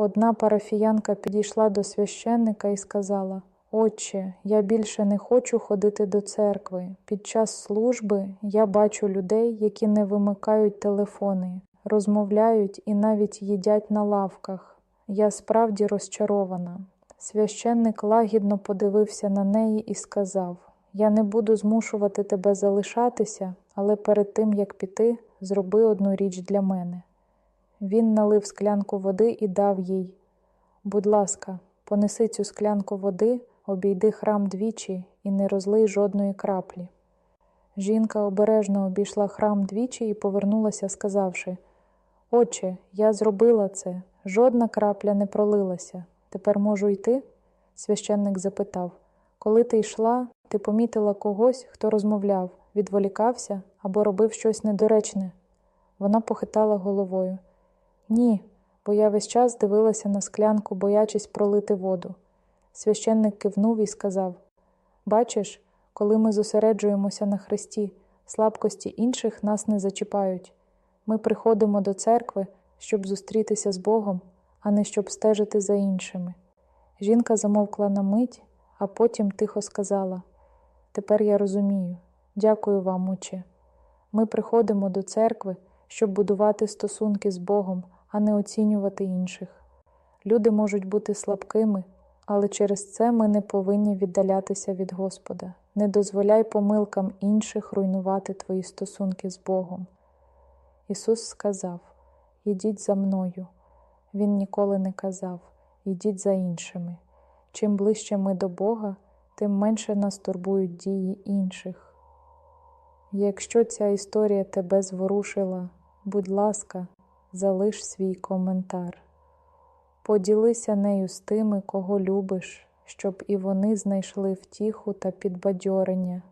Одна парафіянка підійшла до священника і сказала Отче, я більше не хочу ходити до церкви. Під час служби я бачу людей, які не вимикають телефони, розмовляють і навіть їдять на лавках. Я справді розчарована. Священник лагідно подивився на неї і сказав Я не буду змушувати тебе залишатися, але перед тим як піти, зроби одну річ для мене. Він налив склянку води і дав їй. Будь ласка, понеси цю склянку води, обійди храм двічі і не розлий жодної краплі. Жінка обережно обійшла храм двічі і повернулася, сказавши Отче, я зробила це, жодна крапля не пролилася. Тепер можу йти? Священник запитав Коли ти йшла, ти помітила когось, хто розмовляв, відволікався або робив щось недоречне. Вона похитала головою. Ні, бо я весь час дивилася на склянку, боячись пролити воду. Священник кивнув і сказав Бачиш, коли ми зосереджуємося на Христі, слабкості інших нас не зачіпають. Ми приходимо до церкви, щоб зустрітися з Богом, а не щоб стежити за іншими. Жінка замовкла на мить, а потім тихо сказала Тепер я розумію. Дякую вам, Отче. Ми приходимо до церкви, щоб будувати стосунки з Богом, а не оцінювати інших. Люди можуть бути слабкими, але через це ми не повинні віддалятися від Господа. Не дозволяй помилкам інших руйнувати твої стосунки з Богом. Ісус сказав: Ідіть за мною. Він ніколи не казав Ідіть за іншими. Чим ближче ми до Бога, тим менше нас турбують дії інших. Якщо ця історія тебе зворушила, будь ласка, залиш свій коментар. Поділися нею з тими, кого любиш, щоб і вони знайшли втіху та підбадьорення.